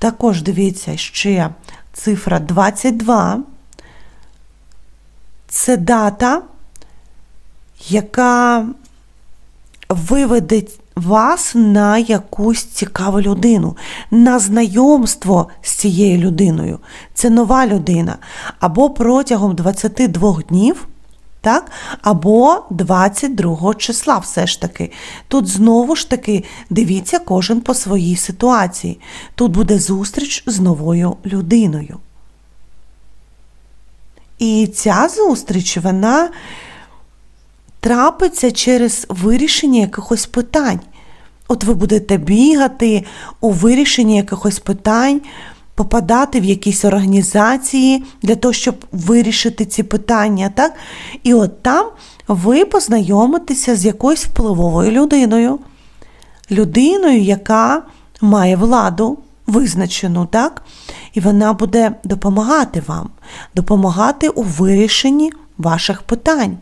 Також дивіться ще цифра 22. Це дата, яка виведе вас на якусь цікаву людину, на знайомство з цією людиною. Це нова людина. Або протягом 22 днів, так? або 22 числа, все ж таки. Тут знову ж таки дивіться кожен по своїй ситуації. Тут буде зустріч з новою людиною. І ця зустріч, вона трапиться через вирішення якихось питань. От ви будете бігати у вирішенні якихось питань, попадати в якісь організації для того, щоб вирішити ці питання, так? І от там ви познайомитеся з якоюсь впливовою людиною, людиною, яка має владу визначену, так? І вона буде допомагати вам, допомагати у вирішенні ваших питань.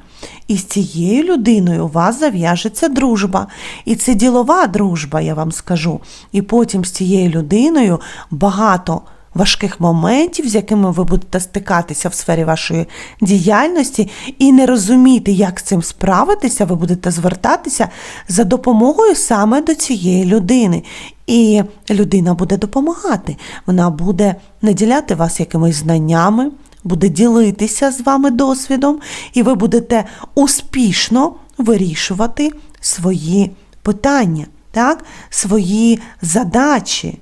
І з цією людиною у вас зав'яжеться дружба. І це ділова дружба, я вам скажу. І потім з цією людиною багато важких моментів, з якими ви будете стикатися в сфері вашої діяльності, і не розуміти, як з цим справитися, ви будете звертатися за допомогою саме до цієї людини. І людина буде допомагати. Вона буде наділяти вас якимись знаннями, буде ділитися з вами досвідом, і ви будете успішно вирішувати свої питання, так? свої задачі.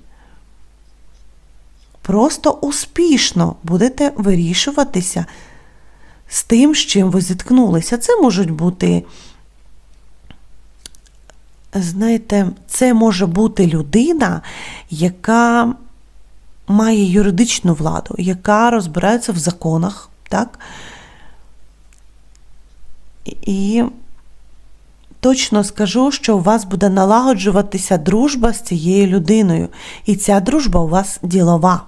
Просто успішно будете вирішуватися з тим, з чим ви зіткнулися. Це можуть бути, знаєте, це може бути людина, яка має юридичну владу, яка розбирається в законах, так? І точно скажу, що у вас буде налагоджуватися дружба з цією людиною, і ця дружба у вас ділова.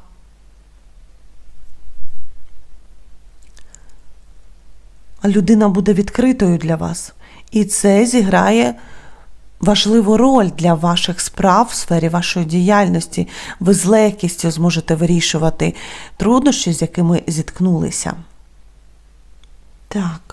Людина буде відкритою для вас. І це зіграє важливу роль для ваших справ в сфері вашої діяльності. Ви з легкістю зможете вирішувати труднощі, з якими зіткнулися. Так.